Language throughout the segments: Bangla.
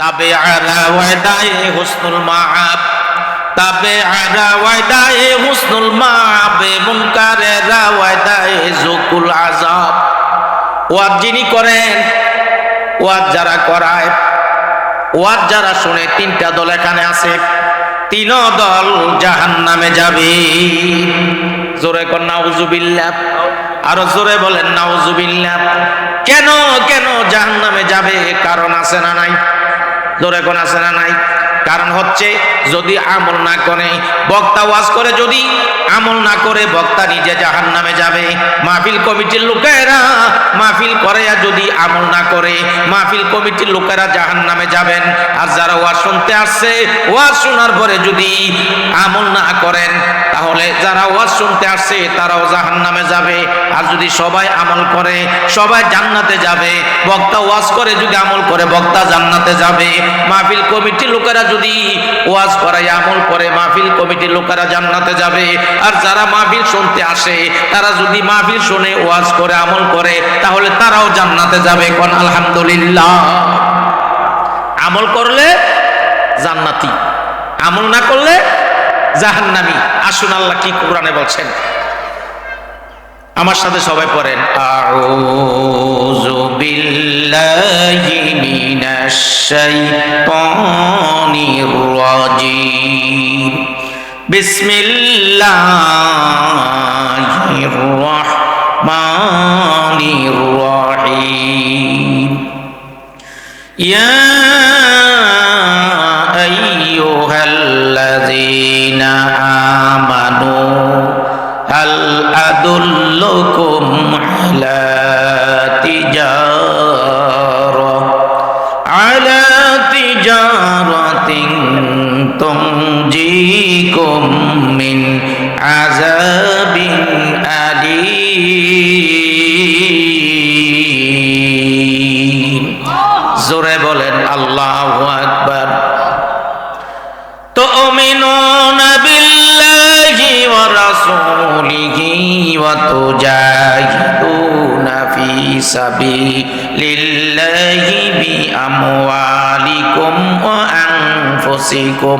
তাবে আলা ওয়াদায়ে হুসনুল মাআব, তাবে আলা ওয়াদায়ে হুসনুল মাআব মুনকারে রা ওয়াদায়ে জুকুল আযাব। ওয়াজ যিনি করেন ওয়াজ যারা করায় ওয়াজ যারা শুনে তিনটা দল এখানে আছে তিন দল জাহান নামে যাবে। জোরে কর নাউজুবিল্লাহ আরও জোরে বলেন নাউজুবিল্লাহ কেন কেন জাহান নামে যাবে? কারণ আছে না নাই? জোরে কোন আছে না নাই? কারণ হচ্ছে, যদি আমল না করে, বক্তা ওয়াজ করে, যদি আমল না করে, বক্তা নিজে জাহান নামে যাবে। মাহফিল কমিটির লোকেরা, মাহফিল করে যদি আমল না করে, মাহফিল কমিটির লোকেরা জাহান নামে যাবেন। আর যারা ওয়াজ শুনতে আসছে, ওয়াজ শোনার পরে যদি আমল না করেন, তাহলে যারা ওয়াজ শুনতে আসছে, তারাও জাহান নামে যাবে। আর যদি সবাই আমল করে, সবাই জান্নাতে যাবে, বক্তা ওয়াজ করে, যদি আমল করে, বক্তা জান্নাতে যাবে। মাহফিল কমিটির লোকেরা যদি ওয়াজ করায় আমল করে, মাহফিল কমিটির লোকেরা জান্নাতে যাবে। আর যারা মাহফিল শুনতে আসে, তারা যদি মাহফিল শুনে ওয়াজ করে, আমল করে, তাহলে তারাও জান্নাতে যাবে। কোন আলহামদুলিল্লাহ। আমল করলে জান্নাতি, আমল না করলে জাহান্নামি। আসুন আল্লাহ কি কোরআনে বলছেন? আমার সাথে সবাই পড়েন। আউযু বিল্লাহি মিনাশ শাইতানির রাজিম। বিসমিল্লাহির রাহমানির রাহিম। ইয়া আইয়ুহাল্লাযীনা আমানু هل أدلكم على تجارة على تجارة تنجيكم من عذاب أليم زرب الله وتجاهدون في سبيل الله بأموالكم وأنفسكم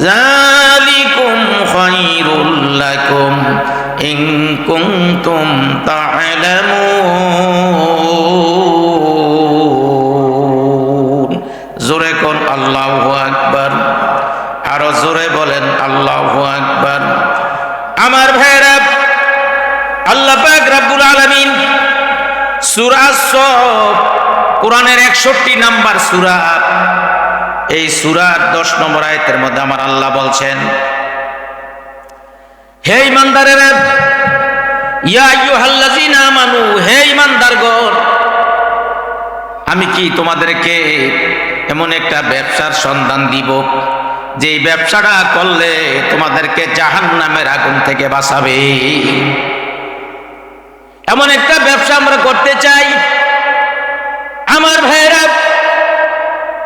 ذلكم خير لكم إن كنتم تعلمون زركم الله أكبر আরো জোরে বলেন আল্লাহ আকবার আমার ভাইরা আল্লাহ পাক রাব্বুল আলামিন সূরা সফ কোরআনের 61 নাম্বার সূরা, এই সূরার 10 নম্বর আয়াতের মধ্যে আমার আল্লাহ বলছেন, হে ইমানদারেরা ইয়া আইয়ুহাল্লাযিনা আমানু, হে ইমানদারগণ আমি কি তোমাদেরকে এমন একটা ব্যবসার সন্ধান দিব যে ব্যবসাটা করলে তোমাদেরকে জাহান নামের আগুন থেকে বাঁচাবে? এমন একটা ব্যবসা আমরা করতে চাই। আমার ভাইয়েরা,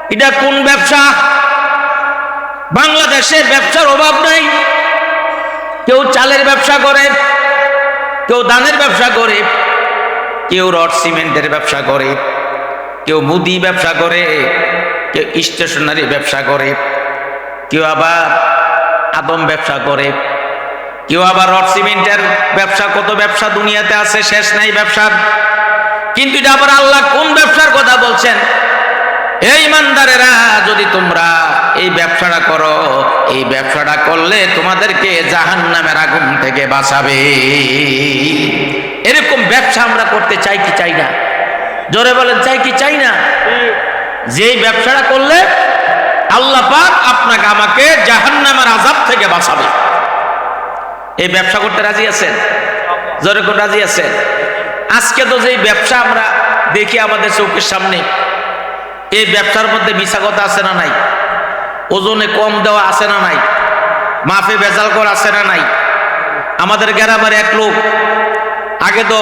এটা কোন ব্যবসা? বাংলাদেশে ব্যবসার অভাব নাই। কেউ চালের ব্যবসা করে, কেউ ধানের ব্যবসা করে, কেউ রড সিমেন্টের ব্যবসা করে, কেউ মুদি ব্যবসা করে, কেউ স্টেশনারি ব্যবসা করে, কেউ আবার আদম ব্যবসা করে। কেউ আবার রড সিমেন্টের ব্যবসা, কত ব্যবসা দুনিয়াতে আছে, শেষ নাই ব্যবসার কিন্তু এটা আবার আল্লাহ কোন ব্যবসার কথা বলছেন? এই ইমানদারেরা, যদি তোমরা এই ব্যবসাটা করো, এই ব্যবসাটা করলে তোমাদেরকে জাহান নামের আগুন থেকে বাঁচাবে। এরকম ব্যবসা আমরা করতে চাই কি চাই না? জোরে বলেন, চাই কি চাই না? যে ব্যবসাটা করলে আল্লাহ পাক আপনাকে, আমাকে জাহান্নামের আজাব থেকে বাঁচাবে। এই ব্যবসা করতে রাজি আছেন? জোরে কোন রাজি আছেন? আজকে তো যেই ব্যবসা আমরা দেখি আমাদের চৌকের সামনে, এই ব্যবসার মধ্যে মিশা আছে না নাই? ওজনে কম দেওয়া আছে না নাই? মাফে বেজাল কর আছে না নাই? আমাদের গ্রামের এক লোক, আগে তো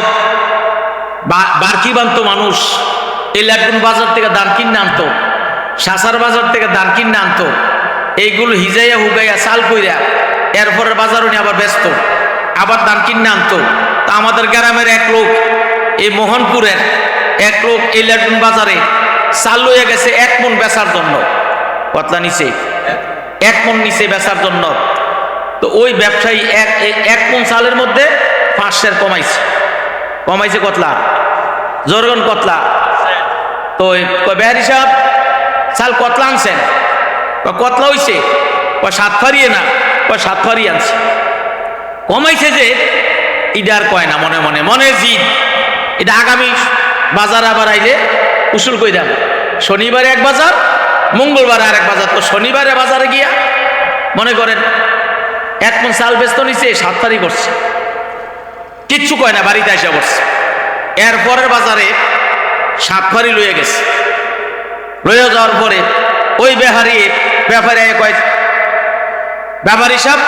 বারকি বানতো মানুষ, এই ল্যাটুন বাজার থেকে দান কিনে আনতো শাসার বাজার থেকে দান কিনে আনতো, এইগুলো হিজাইয়া হুগাইয়া চাল কইরা এরপরের বাজারও নিয়ে আবার ব্যস্ত। আবার দান কিনে আনতো। তা আমাদের গ্রামের এক লোক, এই মোহনপুরের এক লোক এই ল্যাটুন বাজারে চাল লইয়া গেছে এক মন বেচার জন্য। কতলা নিচে। এক মন নিচে বেচার জন্য। তো ওই ব্যবসায়ী এক এক মন চালের মধ্যে পাঁচ শের কমাইছে। কমাইছে কতলা? জরগন কতলা? তো বেহারি সাহেব, চাল কতলা আনছেন? কতলা হইছে? সাত ফারিয়ে না। কয় সাত ফারি আনছে। কমাইছে যে ইডার কয় না, মনে মনে মনে জিদ। এটা আগামী বাজার আবার আইলে উসুল কই দাম শনিবারে এক বাজার, মঙ্গলবারে আর এক বাজার। তো শনিবারে বাজারে গিয়া মনে করেন, এক মন চাল ব্যস্ত নিছে সাত তারিখ করছে। কিচ্ছু কয় না, বাড়িতে এসে বসছে। এর পরের বাজারে সাত ফারি লইয়া গেছে। লইয়া যাওয়ার পরে ওই বেহারি, ব্যাপারে কয় ব্যাপারী সাহেব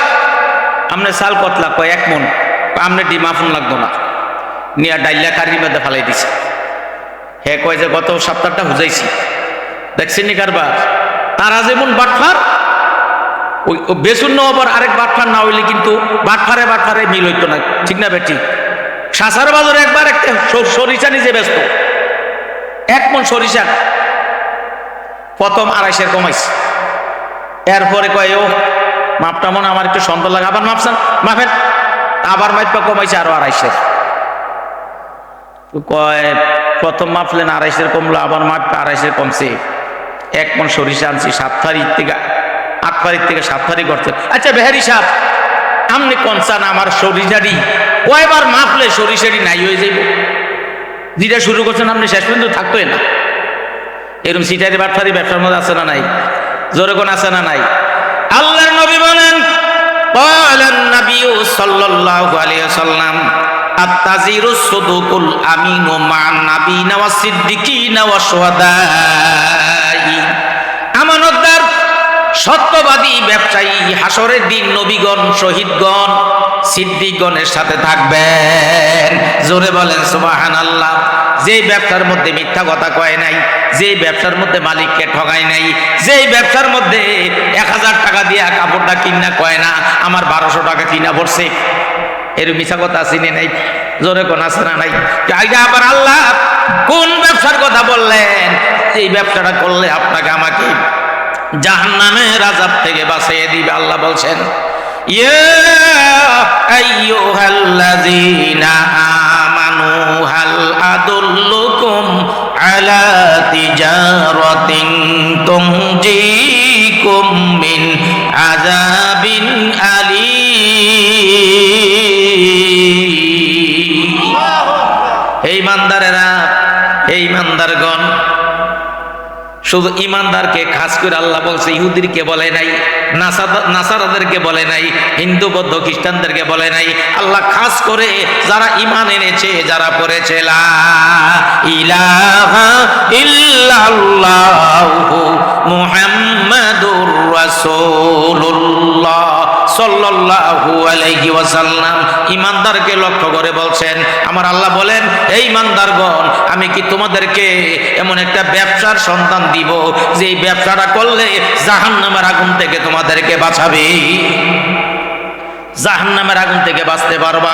আপনার চাল কতলা কয় এক মন। আপনার ডিম, আফুন লাগতো না। নিয়ে ডাইলা কারির মধ্যে ফালাই দিছে। হে কয় যে গত সপ্তাহটা বুঝাইছি দেখছেন নি কারবার? তারা যেমন বাটফার, ওই বেসুন আবার আরেক বাটফার না হইলে কিন্তু বাটফারে বাটফারে মিল হইতো না। ঠিক না বেটি? সাসার বাজারে একবার একটা সরিষা নিজে ব্যস্ত। এক মন সরিষা। প্রথম আড়াইশের কমাইছে। এরপরে কয়, ও মাপটা মনে আমার একটু সন্দেহ লাগে। আবার মাপছেন? মাপেন? আবার মাপটা কমাইছে আরও আড়াইশের। কয়, প্রথম মাপলেন আড়াইশের কমলো, আবার মাপটা আড়াইশের কমছে। এক মন সরিষা আনছি, সাত তারিখ থেকে, আট তারিখ থেকে সাত তারিখ করছে আচ্ছা বেহারি সাহেব, আমনি কনসান আমার সরিষারি কয়বার মাপলে সরিষারি নাই হয়ে যাইব? যেটা শুরু করছেন আপনি শেষ পর্যন্ত থাকতোই না। এরকম সিটারি বাটফারি ব্যবসার মধ্যে আছে না নাই? জোরে কোন আছে না নাই? আল্লাহর নবী বলেন বলেন নবী সাল্লাল্লাহু আলাইহি ওয়াসাল্লাম, আত্তাজিরু সুদুকুল আমিনু মা নাবিনা ওয়া সিদ্দিকিনা ওয়া শুহাদাই আমানতদার, সত্যবাদী ব্যবসায়ী, হাসরের দিন নবীগণ, শহীদগণ, সিদ্দিকগণের সাথে থাকবেন। জোরে বলেন, সুবহানাল্লাহ। আল্লাহ যে ব্যবসার মধ্যে মিথ্যা কথা কয় নাই, যে ব্যবসার মধ্যে মালিককে ঠগায় নাই, যে ব্যবসার মধ্যে এক হাজার টাকা দিয়ে কাপড়টা কিনা কয় না, আমার বারোশো টাকা কিনা পড়ছে। এর মিছা কথা আসিনি নাই, জোরে কোন আছে না নাই আগে আবার আল্লাহ কোন ব্যবসার কথা বললেন? এই ব্যবসাটা করলে আপনাকে আমাকে জাহান্নামের আযাব থেকে বাঁচিয়ে দিবে, আল্লাহ বলছেন, ইয়া আইয়ুহাল্লাযীনা আমানু হাল আদুল্লুকুম আলা তিজারাতিন তুমজিকুম মিন আযাবিন আলী এই মান্দারেরা এই ইমানদারগণ শুধু ইমানদারকে খাস করে আল্লাহ বলছে ইহুদিরকে বলে নাই নাসারাদেরকে বলে নাই, হিন্দু, বৌদ্ধ, খ্রিস্টানদেরকে বলে নাই। আল্লাহ খাস করে যারা ইমান এনেছে, যারা পড়েছে মুহাম্মাদুর রাসূলুল্লাহ। সাল্লাল্লাহু আলাইহি ইমানদারকে লক্ষ্য করে বলছেন, আমার আল্লাহ বলেন, এই ইমানদারগণ, আমি কি তোমাদেরকে এমন একটা ব্যবসার সন্তান দিব যে এই ব্যবসাটা করলে জাহান্নামের আগুন থেকে তোমাদেরকে বাঁচাবে? জাহান্নামের আগুন থেকে বাঁচতে পারবা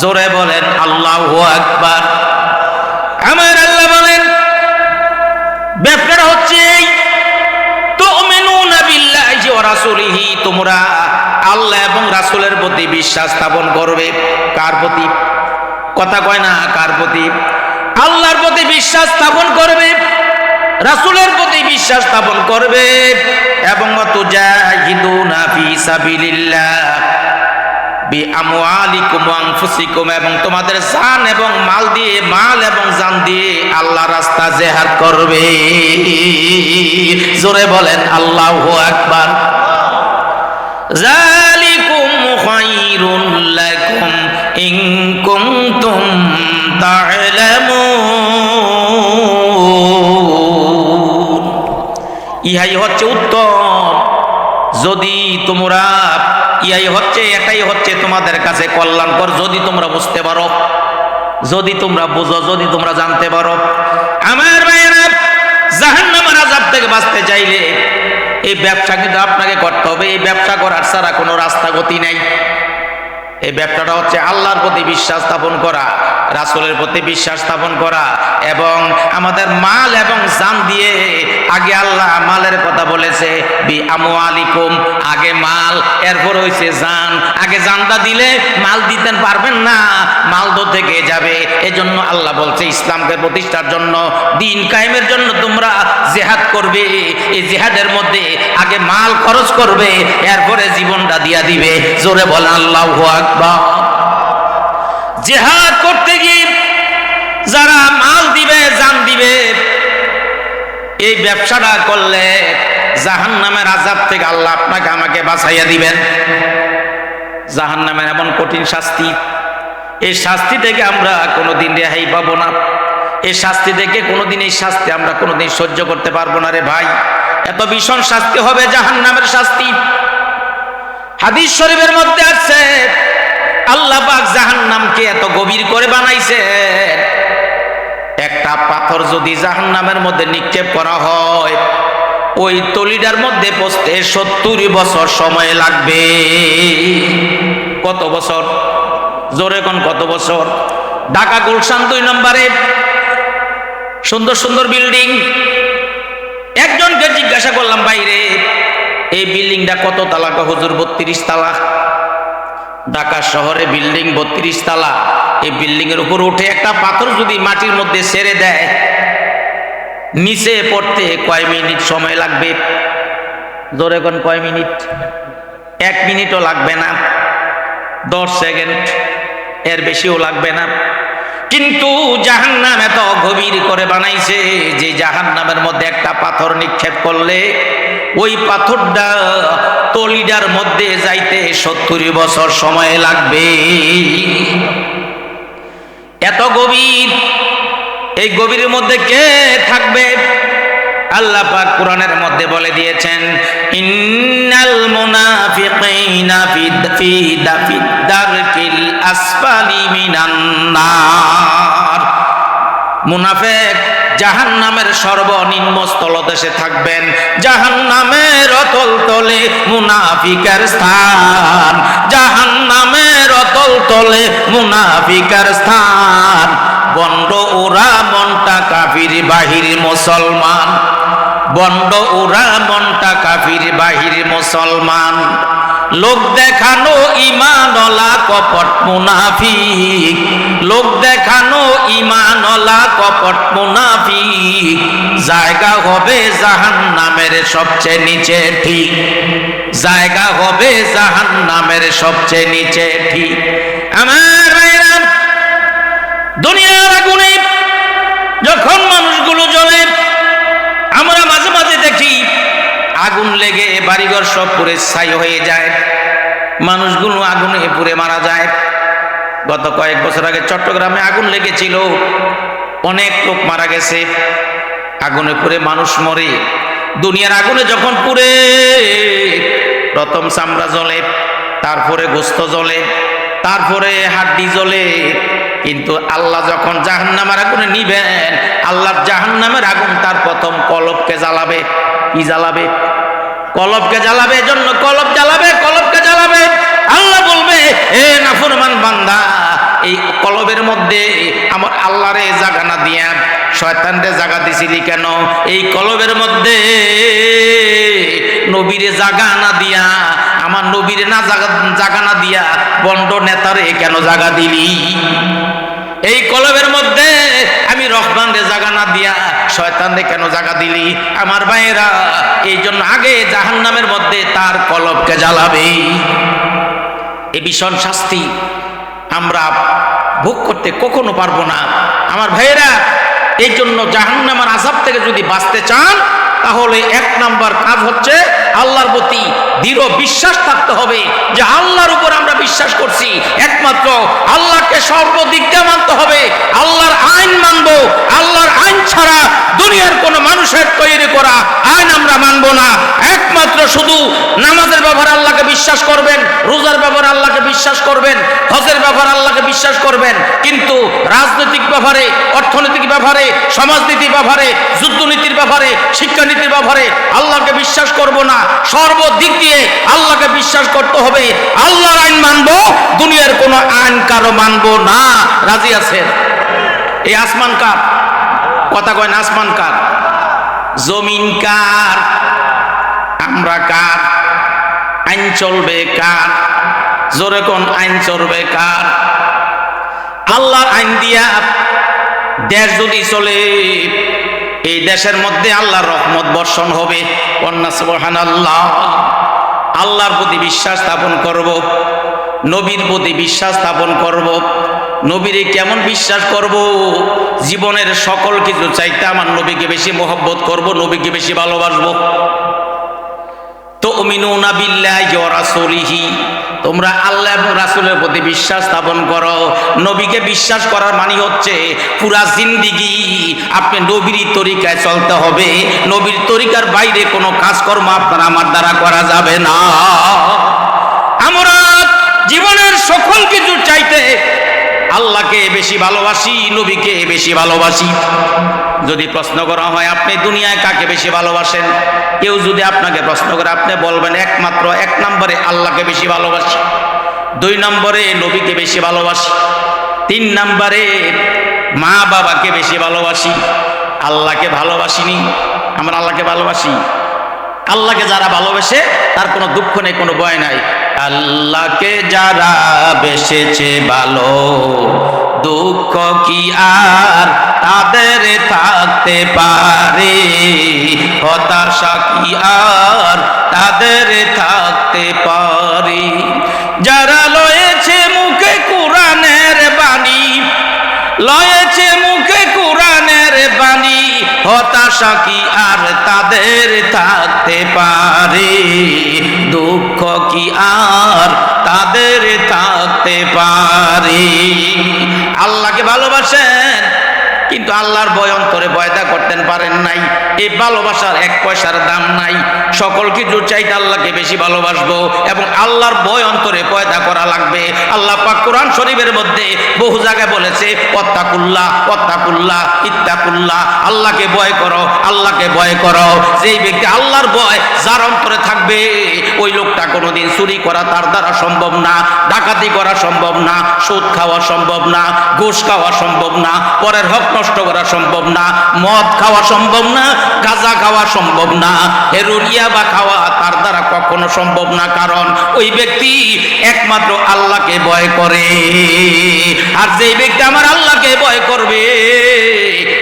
জোরে বলেন, আল্লাহ আকবার। আমার আল্লাহ বলেন, ব্যাপারটা হচ্ছে এই তোমরা আল্লাহ এবং রাসূলের প্রতি বিশ্বাস স্থাপন করবে। কার প্রতি? কথা কয় না, কার প্রতি? আল্লাহর প্রতি বিশ্বাস স্থাপন করবে, রাসূলের প্রতি বিশ্বাস স্থাপন করবে। এবং সাবিলিল্লাহ বিআমওয়ালিকুম ওয়া আনফুসিকুম এবং তোমাদের জান এবং মাল দিয়ে, মাল এবং জান দিয়ে আল্লাহ রাস্তা জেহাদ করবে। জোরে বলেন, আল্লাহ একবার জালিকুম খাইরুন লাকুম ইন কুনতুম তা'লামুন। ইহাই হচ্ছে উত্তম। যদি তোমরা ইহাই হচ্ছে, এটাই হচ্ছে তোমাদের কাছে কল্যাণকর, যদি তোমরা বুঝতে পারো। যদি তোমরা বুঝো, যদি তোমরা জানতে পারো। আমার ভাইয়েরা, জাহান্নামের আজাব থেকে বাঁচতে চাইলে এই ব্যবসা কিন্তু আপনাকে করতে হবে। এই ব্যবসা করার ছাড়া কোনো রাস্তা গতি নেই। এই ব্যবসাটা হচ্ছে আল্লাহর প্রতি বিশ্বাস স্থাপন করা, রাসূলের প্রতি বিশ্বাস স্থাপন করা এবং আমাদের মাল এবং জান দিয়ে আগে আল্লাহ মালের কথা বলেছে, বি আমওয়ালিকুম, আগে মাল, এরপর হইছে জান। আগে জানটা দিলে মাল দিতে পারবেন না, মাল তো থেকে যাবে। এজন্য আল্লাহ বলছে, ইসলামকে প্রতিষ্ঠার জন্য, দিন কায়েমের জন্য তোমরা জেহাদ করবে। এই জেহাদের মধ্যে আগে মাল খরচ করবে, এরপরে জীবনটা দিয়া দিবে। জোরে বলেন আল্লাহু আকবার জেহাদ করতে গিয়ে যারা মাল দিবে, জান দিবে, এই ব্যবসাটা করলে জাহান নামের আজাব থেকে আল্লাহ আপনাকে আমাকে বাঁচাইয়া দিবেন। জাহান নামের এমন কঠিন শাস্তি। এই শাস্তি থেকে আমরা কোনোদিন রেহাই পাবো না। এই শাস্তি থেকে কোনোদিন এই শাস্তি আমরা কোনোদিন সহ্য করতে পারব না রে ভাই। এত ভীষণ শাস্তি হবে জাহান নামের শাস্তি। হাদিস শরীফের মধ্যে আছে আল্লাহ পাক জাহান নামকে এত গভীর করে বানাইছে। একটা পাথর যদি জাহান নামের মধ্যে নিক্ষেপ করা হয়, ওই তলিটার মধ্যে পৌঁছতে সত্তর বছর সময় লাগবে। কত বছর? জোরে কোন কত বছর? ঢাকা গুলশান দুই নম্বরে। সুন্দর সুন্দর বিল্ডিং। একজনকে জিজ্ঞাসা করলাম বাইরে এই বিল্ডিংটা কত তালা হুজুর বত্রিশ তালা। ঢাকা শহরে বিল্ডিং বত্রিশ তালা। এই বিল্ডিং এর উপর উঠে একটা পাথর যদি মাটির মধ্যে সেরে দেয়, নিচে পড়তে কয় মিনিট সময় লাগবে? ধরে কোন কয় মিনিট? এক মিনিটও লাগবে না। দশ সেকেন্ড এর বেশিও লাগবে না। কিন্তু জাহান্নাম এত গভীর করে বানাইছে যে জাহান্নামের মধ্যে একটা পাথর নিক্ষেপ করলে ওই পাথরটা তলিডার মধ্যে যাইতে সত্তর বছর সময় লাগবে। এত গভীর, এই গভীরের মধ্যে কে থাকবে? আল্লাহ পাক কোরআনের মধ্যে বলে দিয়েছেন, ইন্নাল মুনাফিকিনা ফি ফি দাফি দারকিল আসফালি মিনান নার। মুনাফিক জাহান্নামের সর্বনিম্ন স্থলদেশে থাকবেন। জাহান্নামের অতল তলে মুনাফিকার স্থান। জাহান্নামের অতল তলে মুনাফিকের স্থান। বন্ড ওরা মনটা কাফির, বাহির মুসলমান। বন্ড ওরা মনটা কাফির, বাহির মুসলমান। লোক দেখানো ইমানলা কপট মুনাফিক। লোক দেখানো ইমানলা কপট মুনাফিক জায়গা হবে জাহান নামের সবচেয়ে নিচে ঠিক। জায়গা হবে জাহান নামের সবচেয়ে নিচে ঠিক। আমার ভাইরা দুনিয়ার আগুনে যখন মানুষগুলো জ্বলে, আমরা মাঝে মাঝে দেখি আগুন লেগে বাড়িঘর সব পুরে ছাই হয়ে যায়। মানুষগুলো আগুনে পুড়ে মারা যায়। গত কয়েক বছর আগে চট্টগ্রামে আগুন লেগেছিল। অনেক লোক মারা গেছে। আগুনে পুড়ে মানুষ মরে। দুনিয়ার আগুনে যখন পুড়ে, প্রথম চামড়া জ্বলে, তারপরে গোস্ত জ্বলে, তারপরে হাড্ডি জ্বলে। কিন্তু আল্লাহ যখন জাহান্নামের আগুনে নিবেন আল্লাহর জাহান্নামের আগুন তার প্রথম কলবকে জ্বালাবে। কি জ্বালাবে? কলবকে জ্বালাবে, এজন্য কলব জ্বালাবে, কলবকে জ্বালাবে। আল্লাহ বলবে, এ নাফরমান বান্দা, এই কলবের মধ্যে আমার আল্লাহরে জাগা না দিয়া শয়তানরে জাগা দিছিলি কেন? এই কলবের মধ্যে নবীরে জাগা না দিয়া, আমার নবীরে না জাগা জাগা না দিয়া বন্ড নেতারে কেন জাগা দিলি? এই কলবের মধ্যে আমি রহমান রে জাগা না দিয়া শয়তান রে কেন জাগা দিলি? আমার ভাইয়েরা, এই জন্য আগে জাহান্নামের মধ্যে তার কলবকে জ্বালাবে। এ ভীষণ শাস্তি। আমরা ভোগ করতে কখনো পারব না। আমার ভাইয়েরা, এই জন্য জাহান্নামার আজাব থেকে যদি বাঁচতে চান, তাহলে এক নাম্বার কাজ হচ্ছে আল্লাহর প্রতি দৃঢ় বিশ্বাস থাকতে হবে যে আল্লাহর উপর আমরা বিশ্বাস করছি। একমাত্র আল্লাহকে সর্বদিক মানতে হবে। আল্লাহর আইন মানব। আল্লাহর আইন ছাড়া দুনিয়ার কোনো মানুষের তৈরি করা আইন আমরা মানব না। একমাত্র শুধু নামাজের ব্যবহার আল্লাহকে বিশ্বাস করবেন, রোজার ব্যাপারে আল্লাহকে বিশ্বাস করবেন, হজের ব্যাপারে আল্লাহকে বিশ্বাস করবেন, কিন্তু রাজনৈতিক ব্যাপারে, অর্থনৈতিক ব্যাপারে, সমাজনীতির ব্যাপারে, যুদ্ধনীতির ব্যাপারে, শিক্ষানীতির ব্যাপারে আল্লাহকে বিশ্বাস করব না। সর্বদিক দিয়ে আল্লাহকে বিশ্বাস করতে হবে। আল্লাহর আইন মানবো, দুনিয়ার কোনো আইন কারও মানবো না। রাজি আছেন? এই আসমান কার? কথা কয় না, আসমান কার? জমিন কার? আমরা কার? আইন চলবে কার? জোরে কোন আইন চলবে কার? আল্লাহর আইন দিয়া দেশ যদি চলে, এই দেশের মধ্যে আল্লাহর রহমত বর্ষণ হবে। আল্লাহ আল্লাহর প্রতি বিশ্বাস স্থাপন করব, নবীর প্রতি বিশ্বাস স্থাপন করব, নবীরে কেমন বিশ্বাস করব? জীবনের সকল কিছু চাইতে আমার নবীকে বেশি মোহব্বত করব, নবীকে বেশি ভালোবাসবো। তোমরা আল্লাহ এবং রাসূলের প্রতি বিশ্বাস স্থাপন করো। নবীকে বিশ্বাস করার মানে হচ্ছে পুরা জিন্দিগি আপনি নবীর তরিকায় চলতে হবে। নবীর তরিকার বাইরে কোনো কাজকর্ম আপনার আমার দ্বারা করা যাবে না। আমরা জীবনের সকল কিছু চাইতে আল্লাহকে বেশি ভালোবাসি, নবীকে বেশি ভালোবাসি। যদি প্রশ্ন করা হয়, আপনি দুনিয়ায় কাকে বেশি ভালোবাসেন? কেউ যদি আপনাকে প্রশ্ন করে, আপনি বলবেন, একমাত্র এক নম্বরে আল্লাহকে বেশি ভালোবাসি, দুই নম্বরে নবীকে বেশি ভালোবাসি, তিন নম্বরে মা বাবাকে বেশি ভালোবাসি। আল্লাহকে ভালোবাসিনি? আমরা আল্লাহকে ভালোবাসি। আল্লাহকে যারা ভালোবেসে, তার কোনো দুঃখ নেই, কোনো ভয় নাই। আল্লাহকে যারা বেসেছে ভালো, দুঃখ কি আর তাদের থাকতে পারে? হতাশা কি আর তাদের থাকতে পারে? যারা লয়েছে মুখে কোরআনের বাণী, লয়েছে মুখে হতাশা কি আর তাদের থাকতে পারে? দুঃখ কি আর তাদের থাকতে পারে? আল্লাহকে ভালোবাসেন। কিন্তু আল্লাহর বয় অন্তরে বয়দা করতেন, পারেন নাই। এই ভালোবাসার এক পয়সার দাম নাই। সকল কিছু চাইতে আল্লাহকে বেশি ভালোবাসবো এবং আল্লাহর ভয় অন্তরে পয়দা করা লাগবে। আল্লাহ পাক কোরআন শরীফের মধ্যে বহু জায়গায় বলেছে অত্তাকুল্লাহ অত্তাকুল্লাহ ইত্তাকুল্লাহ, আল্লাহকে ভয় করো, আল্লাহকে ভয় করো। যেই ব্যক্তি আল্লাহর ভয় যার অন্তরে থাকবে, ওই লোকটা কোনোদিন চুরি করা তার দ্বারা সম্ভব না, ডাকাতি করা সম্ভব না, সুদ খাওয়া সম্ভব না, ঘুষ খাওয়া সম্ভব না, পরের হক নষ্ট করা সম্ভব না, মদ খাওয়া সম্ভব না, গাঁজা খাওয়া সম্ভব না হেরুলিয়া বা খাওয়া তার দ্বারা কখনো সম্ভব না। কারণ ওই ব্যক্তি একমাত্র আল্লাহকে ভয় করে। আর যেই ব্যক্তি আমার আল্লাহকে ভয় করবে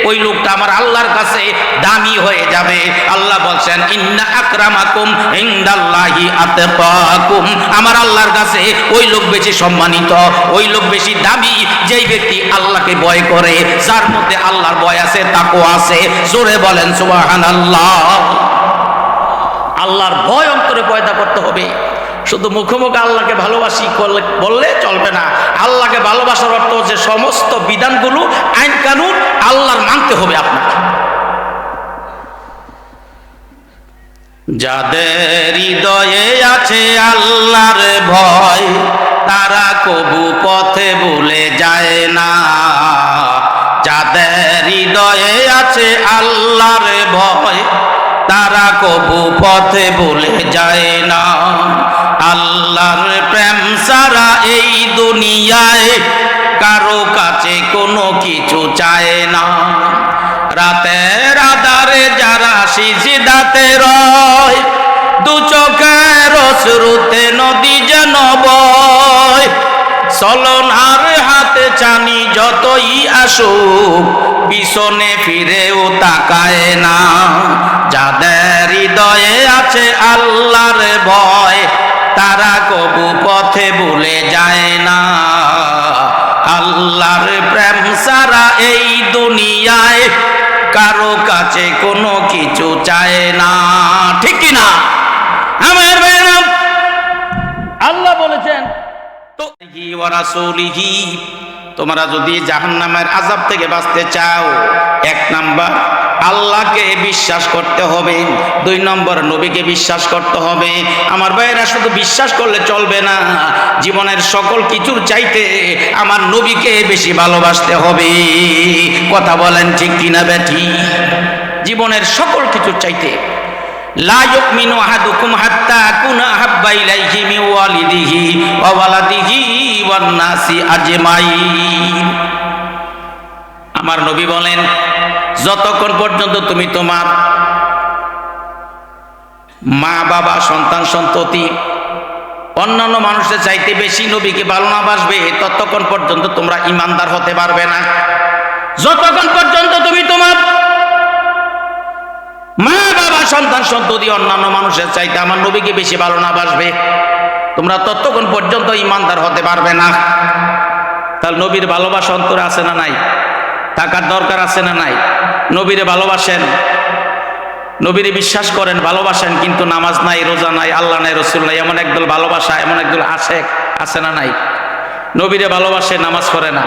ওই লোকটা আমার আল্লাহর কাছে দামি হয়ে যাবে। আল্লাহ বলছেন, ইন্না আকরামাকুম ইনদাল্লাহি আতকাকুম। আমার আল্লাহর কাছে ওই লোক বেশি সম্মানিত, ওই লোক বেশি দামি, যেই ব্যক্তি আল্লাহকে ভয় করে, যার মধ্যে আল্লাহর ভয় আছে তাকও আছে। জোরে বলেন, সুবহানাল্লাহ। আল্লাহর ভয় অন্তরে পয়দা করতে হবে। শুধু মুখোমুখি আল্লাহকে ভালোবাসি বললে চলবে না। আল্লাহকে ভালোবাসার অর্থ হচ্ছে সমস্ত বিধানগুলো, আইন কানুন আল্লাহর মানতে হবে আপনাকে। যাদের হৃদয়ে আছে আল্লাহর ভয়, তারা কবু পথে ভুলে যায় না। যাদের হৃদয়ে আছে আল্লাহর ভয়, তারা কবু পথে ভুলে যায় না। আল্লাহর প্রেম সারা এই দুনিয়ায় কারও কাছে কোনো কিছু চায় না। রাতের আধারে যারা সিজিদাতে রয়, দু চোখের শুরুতে নদী যেন বয়। চলনার হাতে চানি যতই আসুক, পিছনে ফিরেও তাকায় না। যাদের হৃদয়ে আছে আল্লাহর ভয় পথে ভুলে যায় না। আল্লাহর প্রেম সারা এই দুনিয়ায় কারও কাছে কোনো কিছু চায় না। ঠিক না? আমার ভাইরাম আল্লাহ বলেছেন তো তোমরা যদি জাহান্নামের আজাব থেকে বাঁচতে চাও, এক নাম্বার আল্লাহকে বিশ্বাস করতে হবে। দুই নম্বর, নবীকে বিশ্বাস করতে হবে। আমার ভাইয়েরা, শুধু বিশ্বাস করলে চলবে না। জীবনের সকল কিছুর চাইতে আমার নবীকে বেশি ভালোবাসতে হবে। কথা বলেন ঠিক কিনা বেঠি? জীবনের সকল কিছুর চাইতে। নাসি আমার নবী বলেন যতক্ষণ পর্যন্ত তুমি তোমার মা, বাবা, সন্তান, সন্ততি, অন্যান্য মানুষের চাইতে বেশি নবীকে ভালো না বাসবে, ততক্ষণ পর্যন্ত তোমরা ইমানদার হতে পারবে না। যতক্ষণ পর্যন্ত তুমি তোমার মা, বাবা, সন্তান, সন্ততি, অন্যান্য মানুষের চাইতে আমার নবীকে বেশি ভালো না বাসবে, তোমরা ততক্ষণ পর্যন্ত ইমানদার হতে পারবে না। তাহলে নবীর ভালোবাসা অন্তরে আছে না নাই? টাকার দরকার আছে না নাই? নবীরে ভালোবাসেন। নবীরে বিশ্বাস করেন, ভালোবাসেন, কিন্তু নামাজ নাই, রোজা নাই, আল্লাহ নাই, রসুল নাই, এমন একদল ভালোবাসা, এমন একদল আশেক আছে না নাই? নবীরে ভালোবাসে, নামাজ করে না।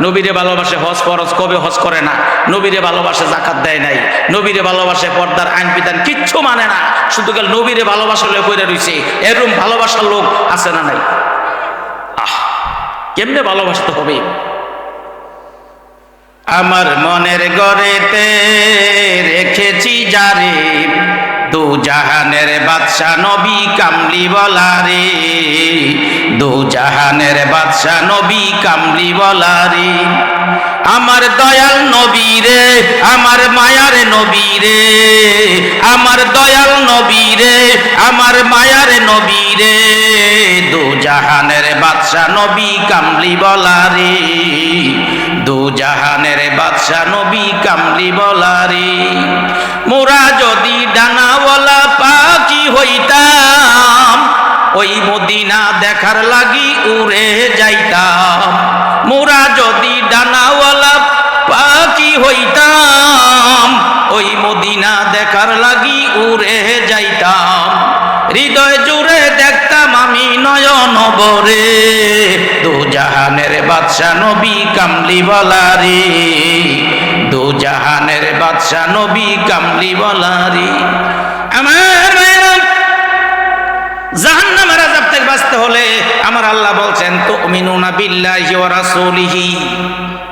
নবীরে ভালোবাসে, হজ ফরজ, কবে হজ করে না? নবীরে ভালোবাসে, জাকাত দেয় নাই। নবীরে ভালোবাসে, পর্দার আইন বিধান কিচ্ছু মানে না। শুধু গেল নবীরে ভালোবাসা লোক হয়ে রয়েছে এরকম ভালোবাসার লোক আছে না নাই? আহ, কেমনে ভালোবাসতে হবে? আমার মনের গড়েতে রেখেছি যারে দু জাহানের বাদশা নবী কামলি বলারে। দু জাহানের বাদশা নবী কামলি বলারে। আমার দয়াল নবী রে, আমার মায়ার নবী রে। আমার দয়াল নবী রে, আমার মায়ার নবী রে। দু জাহানের বাদশা নবী কামলি বলারে। দু জাহানের নবী কামলি বলারে। মোরা যদি ডানাওয়ালা পাখি হইতাম, ওই মদিনা দেখার লাগি উড়ে যাইতাম। মোরা যদি ডানাওয়ালা পাখি হইতাম, ওই মদিনা দেখার লাগি উড়ে যাইতাম। হৃদয় নয়ন বরে, দু জাহানের বাদশা নবী কামলি বলারে দু জাহানের বাদশা নবী কামলি বলারে আমার জাহান্নামের আযাব থেকে বাঁচতে হলে আমার আল্লাহ বলছেন তো মিনুনা বিল্লাহি ওয়া রাসূলিহি।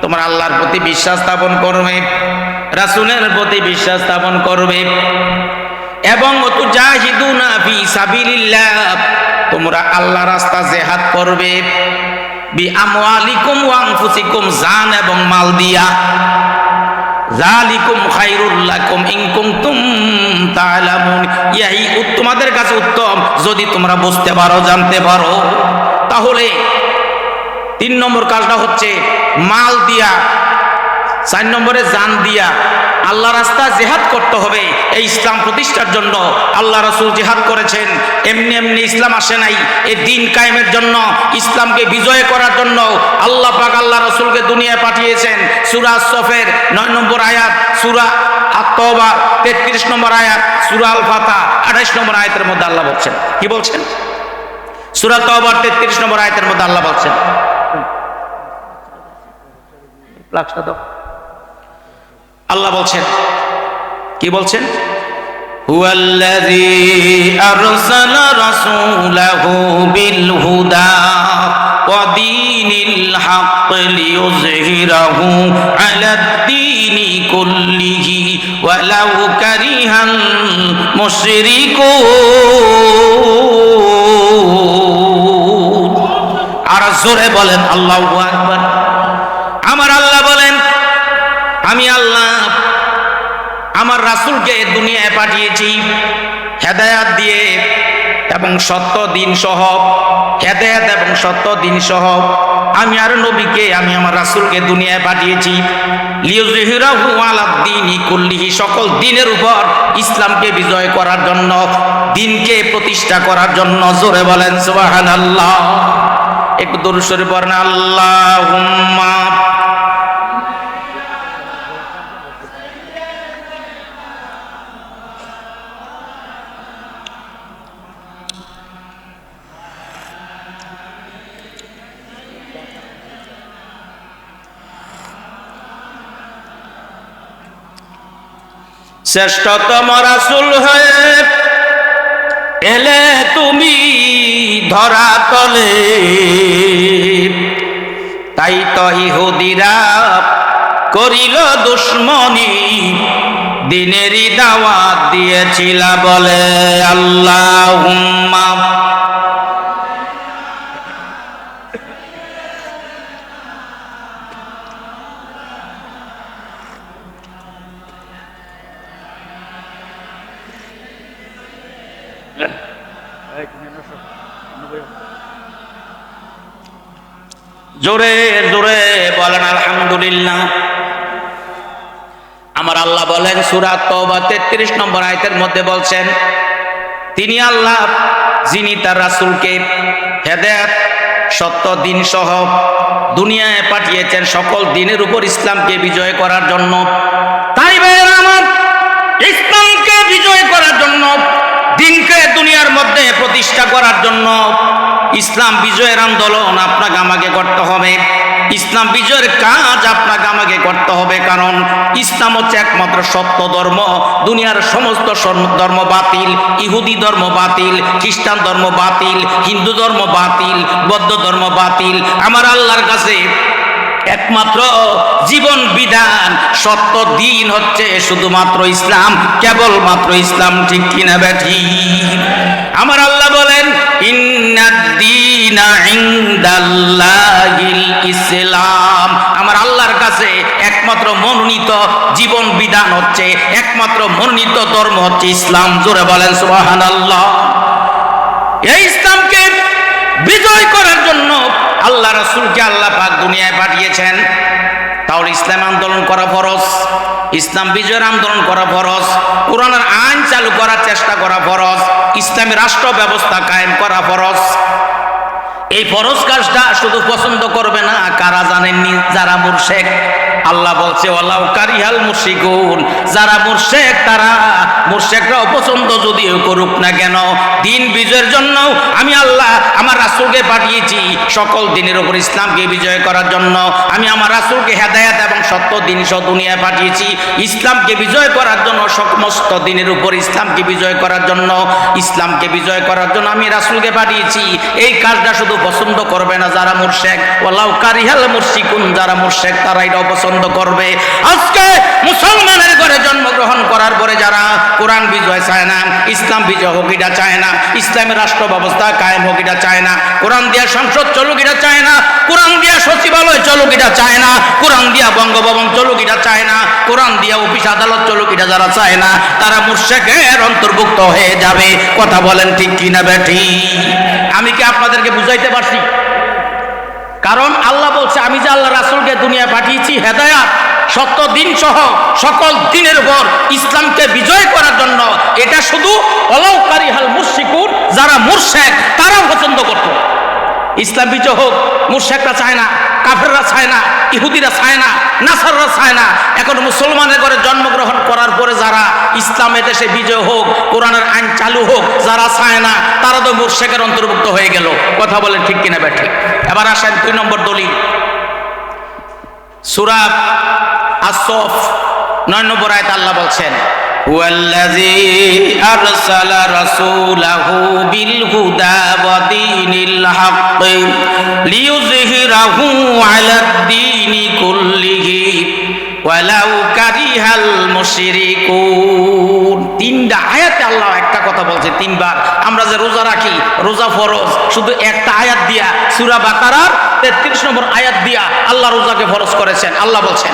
তোমার আল্লাহর প্রতি বিশ্বাস স্থাপন করবে, রাসূলের প্রতি বিশ্বাস স্থাপন করবে। এবং তুজাহিদুনা ফি সাবিলিল্লাহ তোমরা আল্লাহ রাস্তা জেহাদ করবে। বি জান এবং মাল দিয়া। জালিকুম তোমাদের কাছে উত্তম, যদি তোমরা বুঝতে পারো, জানতে পারো। তাহলে তিন নম্বর কাজটা হচ্ছে, মাল দিয়া চার নম্বরে জান দিয়া আল্লাহ রাস্তা জেহাদ করতে হবে। এই ইসলাম প্রতিষ্ঠার জন্য আল্লাহ রসুল জেহাদ করেছেন। এমনি এমনি ইসলাম আসে নাই। এই দিন কায়েমের জন্য, ইসলামকে বিজয় করার জন্য আল্লাহ পাক আল্লাহ রসুলকে দুনিয়ায় পাঠিয়েছেন। সুরা সফের নয় নম্বর আয়াত, সুরা আত্মবা তেত্রিশ নম্বর আয়াত, সুরা আল ফাতা আঠাইশ নম্বর আয়াতের মধ্যে আল্লাহ বলছেন। কি বলছেন? সুরা তবার তেত্রিশ নম্বর আয়াতের মধ্যে আল্লাহ বলছেন। ফ্লাক্সটা দাও। আল্লাহ বলছেন। কি বলছেন? বিল হুদা আর জোরে বলেন আল্লাহ আমার আল্লাহ বলেন আমি আল্লাহ রাসূলকে দুনিয়ায় পাঠিয়েছি। হেদায়াত দিয়ে এবং সত্য দিন সহ, হেদায়াত এবং সত্য দিন সহ আমি আর নবীকে, আমি আমার রাসুলকে দুনিয়ায় পাঠিয়েছি। সকল দিনের উপর ইসলামকে বিজয় করার জন্য, দিনকে প্রতিষ্ঠা করার জন্য। জোরে বলেন, সুবহানাল্লাহ। একটু দরুদ শরীফ পড়েন, আল্লাহুম্মা শ্রেষ্ঠতম রাসুল হয়ে এলে তুমি ধরা তলে। তাই তো ইহুদিরা করিল দুশ্মনী, দিনেরই দাওয়াত দিয়েছিলা বলে। জোরে জোরে বলেন, আলহামদুলিল্লাহ। আমার আল্লাহ বলেন সুরাত তওবা 33 নম্বর আয়াতের মধ্যে বলছেন, তিনি আল্লাহ, যিনি তার রাসূলকে হেদায়েত, সত্য দিন সহ দুনিয়ায় পাঠিয়েছেন সকল দিনের উপর ইসলামকে বিজয় করার জন্য। তাই ভাইয়েরা আমার, ইসলামকে বিজয় করার জন্য, দিনকে দুনিয়ার মধ্যে প্রতিষ্ঠা করার জন্য ইসলাম বিজয়ের আন্দোলন আপনাকে আমাকে করতে হবে। ইসলাম বিজয়ের কাজ আপনাকে আমাকে করতে হবে কারণ ইসলাম হচ্ছে একমাত্র সত্য ধর্ম। দুনিয়ার সমস্ত ধর্ম বাতিল, ইহুদি ধর্ম বাতিল, খ্রিস্টান ধর্ম বাতিল, হিন্দু ধর্ম বাতিল, বৌদ্ধ ধর্ম বাতিল। আমার আল্লাহর কাছে একমাত্র জীবন বিধান। সত্য দিন হচ্ছে শুধুমাত্র ইসলাম, কেবলমাত্র ইসলাম, ঠিক কিনা ব্যাঠি আমার আল্লাহ বলেন ইসলাম। আমার আল্লাহর কাছে একমাত্র মনোনীত জীবন বিধান হচ্ছে, একমাত্র মনোনীত ধর্ম হচ্ছে ইসলাম। জোরে বলেন, সুবহানাল্লাহ। এই ইসলামকে বিজয় করার জন্য আল্লাহ রসুলকে আল্লাহ পাক দুনিয়ায় পাঠিয়েছেন। তাহলে ইসলাম আন্দোলন করা ফরজ, ইসলাম বিজয়ের আন্দোলন করা ফরজ, কোরআনের আইন চালু করার চেষ্টা করা ফরজ, ইসলামী রাষ্ট্র ব্যবস্থা কায়েম করা ফরজ। এই ফরজ কাজটা শুধু পছন্দ করবে না, কারা জানেননি? যারা মুর্শেক আল্লাহ বলছে যারা মুর্শেক, তারা মুর্শেকরাও পছন্দ যদিও করুক না কেন। দিন বিজয়ের জন্য আমি আল্লাহ আমার রাসূলকে পাঠিয়েছি সকল দিনের উপর ইসলামকে বিজয় করার জন্য। আমি আমার রাসুলকে হেদায়েত এবং সত্য দিন সহ দুনিয়ায় পাঠিয়েছি। ইসলামকে বিজয় করার জন্য, সমস্ত দিনের উপর ইসলামকে বিজয় করার জন্য। ইসলামকে বিজয় করার জন্য আমি রাসুলকে পাঠিয়েছি। এই কাজটা শুধু পছন্দ করবে না যারা মুর্শেক। ওয়ালাউ কারিহাল মুর্শিকুন যারা মুর্শেক, তারা এটাও পছন্দ করবে। আজকে মুসলমানের ঘরে জন্মগ্রহণ করার পরে যারা কোরআন বিজয় চায় না, ইসলাম বিজয় হোক এটা চায় না ইসলামের রাষ্ট্র ব্যবস্থা কায়েম হোক এটা চায় না, কোরআন দিয়া সংসদ চলুক এটা চায় না, কোরআন দিয়া সচিবালয় চলুক এটা চায় না, কোরআন দিয়া বঙ্গভবন চলুক এটা চায় না, কোরআন দিয়া অফিস আদালত চলুক এটা যারা চায় না, তারা মুর্শেকের অন্তর্ভুক্ত হয়ে যাবে। কথা বলেন ঠিক কিনা বেঠি? আমি কি আপনাদেরকে বুঝাইতে পারছি? কারণ আল্লাহ বলছে, আমি যে আল্লাহ রাসুলকে দুনিয়া পাঠিয়েছি, হেদায়াত, সত্য দিন সহ সকল দিনের উপর ইসলামকে বিজয় করার জন্য, এটা শুধু অলৌকারী হাল মুর্শিকুর যারা মুর্শেক তারা পছন্দ করত। ইসলাম বিজয় হোক মুর্শেকরা চায় না, কাফেররা চায় না, ইহুদিরা চায় না, নাসাররা চায় না। এখন মুসলমানের ঘরে জন্মগ্রহণ করার পরে যারা ইসলামের দেশে বিজয় হোক, কোরআনের আইন চালু হোক, যারা চায় না, তারা তো মুর্শেকের অন্তর্ভুক্ত হয়ে গেল। কথা বলেন ঠিক কিনা ব্যাঠিক এবার আসেন দুই নম্বর দলিল। সুরাব আসফ নয় নম্বর আয়ত আল্লাহ বলছেন والذي أرسل رسوله بالهدى ودين الحق ليظهره على الدين كله ولو كره المشركون তিনটা আয়াতে আল্লাহ একটা কথা বলছে তিনবার আমরা যে রোজা রাখি রোজা ফরজ শুধু একটা আয়াত দিয়া সূরা বাকারার 33 নম্বর আয়াত দিয়া আল্লাহ রোজাকে ফরজ করেছেন আল্লাহ বলছেন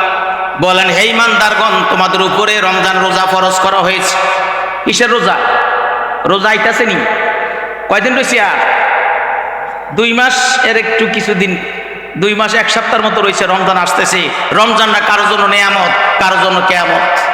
বলেন, হে ইমানদারগণ, তোমাদের উপরে রমজান রোজা ফরজ করা হয়েছে। কিসের রোজা? রোজা আইতাছে নি কয়দিন রয়েছি আর? দুই মাস এর একটু কিছুদিন, দুই মাস এক সপ্তাহের মতো রয়েছে রমজান আসতেছে। রমজানটা কারোর জন্য নেয়ামত, কারোর জন্য কেয়ামত।